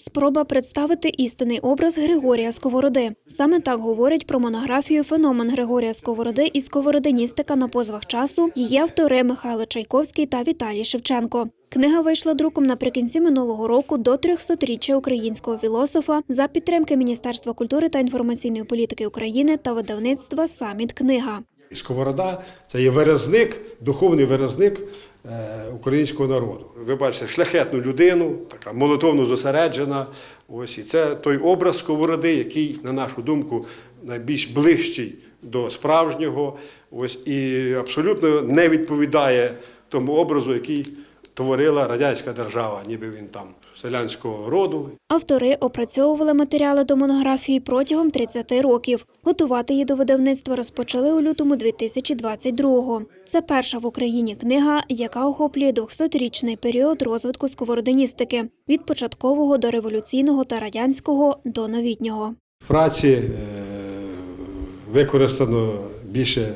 Спроба представити істинний образ Григорія Сковороди. Саме так говорять про монографію Феномен Григорія Сковороди і сковородиністика на позвах часу. Її автори Михайло Чайковський та Віталій Шевченко. Книга вийшла друком наприкінці минулого року до 300-річчя українського філософа за підтримки Міністерства культури та інформаційної політики України та видавництва Саміт Книга. Сковорода це є виразник, духовний виразник українського народу. Ви бачите шляхетну людину, така молитовно зосереджена. Ось і це той образ сковороди, який, на нашу думку, найбільш ближчий до справжнього. Ось і абсолютно не відповідає тому образу, який творила радянська держава, ніби він там селянського роду Автори опрацьовували матеріали до монографії протягом 30 років. Готувати її до видавництва розпочали у лютому 2022-го. Це перша в Україні книга, яка охоплює 200-річний період розвитку сковородиністики від початкового до революційного та радянського до новітнього. В праці е, використано більше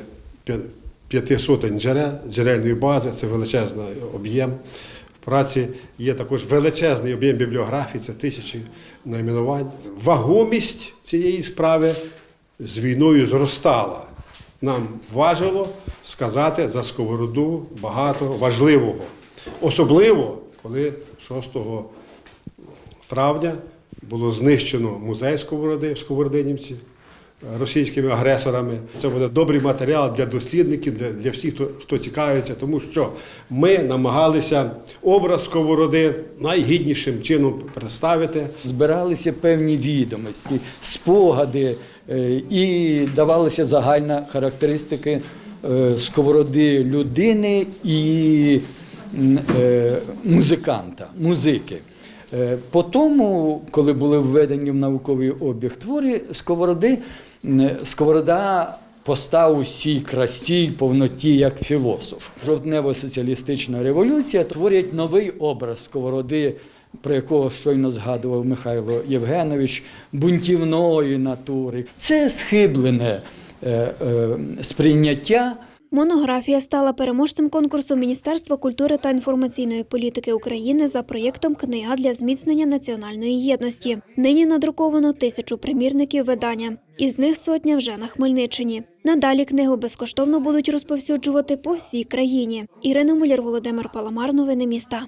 п'яти сотень джерел, джерельної бази, це величезний об'єм. В праці є також величезний об'єм бібліографії, це тисячі найменувань. Вагомість цієї справи з війною зростала. Нам важило сказати за сковороду багато важливого. Особливо, коли 6 травня було знищено музей Сковороди в Сковородинівці російськими агресорами. Це буде добрий матеріал для дослідників, для, для всіх, хто, хто цікавиться, тому що ми намагалися образ Сковороди найгіднішим чином представити. збиралися певні відомості, спогади е, і давалися загальна характеристики е, сковороди людини і е, музиканта, музики. Е, По тому, коли були введені в науковий обіг твори сковороди, сковорода постав усій красі й повноті як філософ. Жовтнево-соціалістична революція творять новий образ сковороди, про якого щойно згадував Михайло Євгенович, бунтівної натури. Це схиблене е, е, сприйняття. Монографія стала переможцем конкурсу Міністерства культури та інформаційної політики України за проєктом Книга для зміцнення національної єдності. Нині надруковано тисячу примірників видання. Із них сотня вже на Хмельниччині. Надалі книгу безкоштовно будуть розповсюджувати по всій країні. Ірина Муляр, Володимир Паламар, новини міста.